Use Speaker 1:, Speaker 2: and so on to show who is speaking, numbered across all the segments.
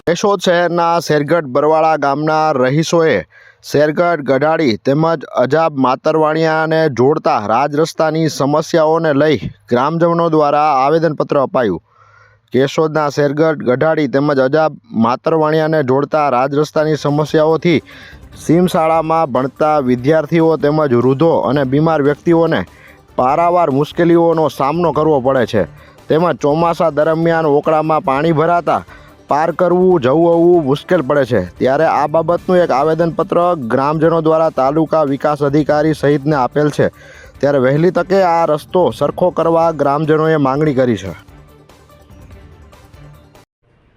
Speaker 1: કેશોદ શહેરના શેરગઢ બરવાળા ગામના રહીશોએ શેરગઢ ગઢાડી તેમજ અજાબ માતરવાણિયાને જોડતા રાજ રસ્તાની સમસ્યાઓને લઈ ગ્રામજનો દ્વારા આવેદનપત્ર અપાયું. કેશોદના શેરગઢ ગઢાડી તેમજ અજાબ માતરવાણિયાને જોડતા રાજ રસ્તાની સમસ્યાઓથી સીમ શાળામાં ભણતા વિદ્યાર્થીઓ તેમજ વૃદ્ધો અને બીમાર વ્યક્તિઓને પારાવાર મુશ્કેલીઓનો સામનો કરવો પડે છે. તેમજ ચોમાસા દરમિયાન ઓકળામાં પાણી ભરાતા પાર કરવું, જવું આવવું મુશ્કેલ પડે છે. ત્યારે આ બાબતનું એક આવેદનપત્ર ગ્રામજનો દ્વારા તાલુકા વિકાસ અધિકારી સહિતને આપેલ છે. ત્યારે વહેલી તકે આ રસ્તો સરખો કરવા ગ્રામજનોએ માંગણી કરી છે.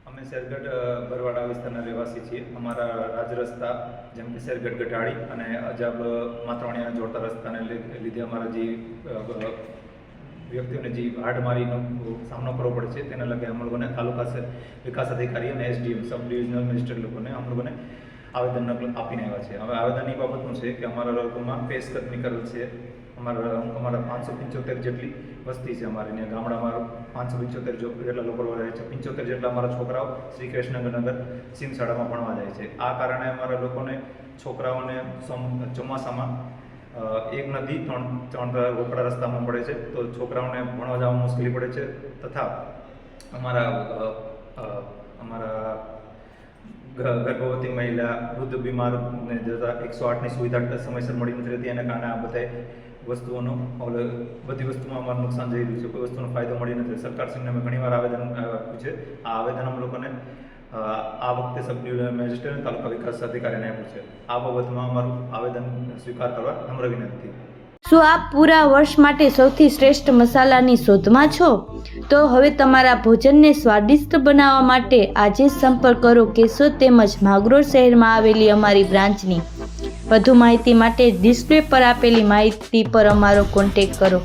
Speaker 2: અમે શેરગઢ બરવાડા વિસ્તારના રહેવાસી છીએ. અમારા રાજ રસ્તા જેમ કે શેરગઢ ગઢાડી અને અજાબ માતરવાણીયાને જોડતા રસ્તાને લીધે અમારા જે વ્યક્તિઓને જે હાડમારીનો સામનો કરવો પડે છે, તેના લગે અમે લોકોને તાલુકા વિકાસ અધિકારી અને એસડીએમ, સબ ડિવિઝનલ મેજિસ્ટ્રેટ લોકોને અમે લોકોને આવેદન આપીને આવ્યા છે. હવે આવેદન એ બાબતનું છે કે અમારા લોકોમાં પેશ કદમી કરેલ છે. અમારા અમારા પાંચસો પંચોતેર જેટલી વસ્તી છે અમારી ગામડામાં પાંચસો પંચોતેર જેટલા લોકો રહે છે. પંચોતેર જેટલા અમારા છોકરાઓ શ્રી કૃષ્ણનગર સિંહ શાળામાં ભણવા જાય છે. આ કારણે અમારા લોકોને છોકરાઓને સમ- ચોમાસામાં એક નદી ત્રણ ત્રણ રોકડા રસ્તામાં પડે છે. તો છોકરાઓને ભણવા જવામાં મુશ્કેલી પડે છે. તથા અમારા અમારા ગર્ભવતી મહિલા વૃદ્ધ બીમારને જતા એકસો આઠની સુવિધા સમયસર મળી નથી રહેતી. એના કારણે આ બધા વસ્તુઓનો બધી વસ્તુમાં અમારું નુકસાન જઈ રહ્યું છે. કોઈ વસ્તુનો ફાયદો મળી નથી. સરકારશ્રીને અમે ઘણીવાર આવેદન આપ્યું છે. આ આવેદન અમે લોકોને આ વખતે સબ મેજિસ્ટ્રેટ અને તાલુકા વિકાસ અધિકારીને આપ્યું છે. આ બાબતમાં અમારું આવેદન સ્વીકાર કરવા નમ્ર વિનંતી.
Speaker 3: શું આપ પૂરા વર્ષ માટે સૌથી શ્રેષ્ઠ મસાલાની શોધમાં છો? તો હવે તમારા ભોજનને સ્વાદિષ્ટ બનાવવા માટે આજે સંપર્ક કરો કેશોદ તેમજ માગરોળ શહેરમાં આવેલી અમારી બ્રાન્ચની. વધુ માહિતી માટે ડિસ્પ્લે પર આપેલી માહિતી પર અમારો કોન્ટેક કરો.